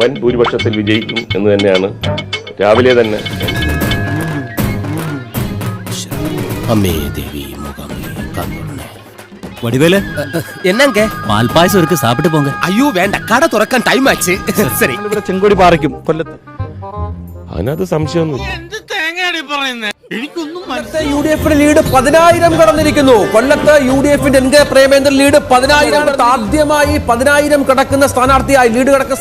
വൻ ഭൂരിപക്ഷത്തിൽ വിജയിക്കും എന്ന് തന്നെയാണ് രാവിലെ തന്നെ. അമ്മേ ദേവി சாப்பிட்டு போங்க சரி കൊല്ലത്ത്. അതിനകത്ത് സംശയം എന്ത് യു ഡി എഫിന്റെ ലീഡ് പതിനായിരം കടന്നിരിക്കുന്നു. കൊല്ലത്ത് യു ഡി എഫിന്റെ എൻ കെ പ്രേമേന്ദ്രൻ ലീഡ് പതിനായിരം ആദ്യമായി പതിനായിരം കടക്കുന്ന സ്ഥാനാർത്ഥിയായി. ലീഡ് കടക്കുന്ന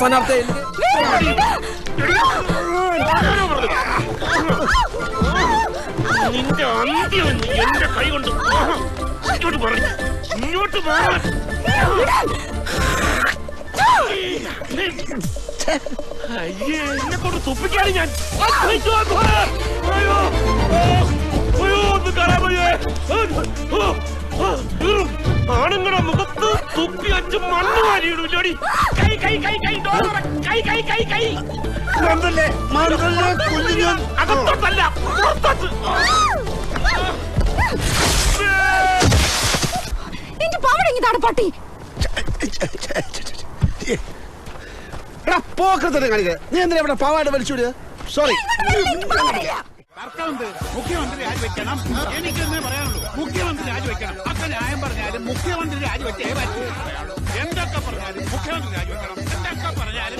അയ്യേ എന്നെ കൊണ്ട് തുപ്പിക്കാണ് ഞാൻ. ആണുങ്ങളുടെ മുഖത്ത് തുപ്പി വെച്ച് മണ്ണ് വാരിയിടൂലോടി കൈ കൈ കൈ കൈ കൈ കൈ കൈ കൈ. കൈ അകത്തോട്ടല്ല പുറത്തോട്ട്. എന്റെ പാവടങ്ങിതാണ് പട്ടി? പോക്കത്തിന് കാണിക്കുക നീ എന്തിനാ ഇവിടെ പാവാട് വലിച്ചുവിടുക സോറി മുഖ്യമന്ത്രി രാജിവെക്കണം. എനിക്കെന്നേ പറയാനുള്ളൂ. മുഖ്യമന്ത്രി രാജിവെക്കണം. ഒക്കെ ന്യായം പറഞ്ഞാലും മുഖ്യമന്ത്രി രാജിവെച്ചേ പറ്റൂ എന്തൊക്കെ പറഞ്ഞാലും മുഖ്യമന്ത്രി രാജിവെക്കണം. എന്തൊക്കെ പറഞ്ഞാലും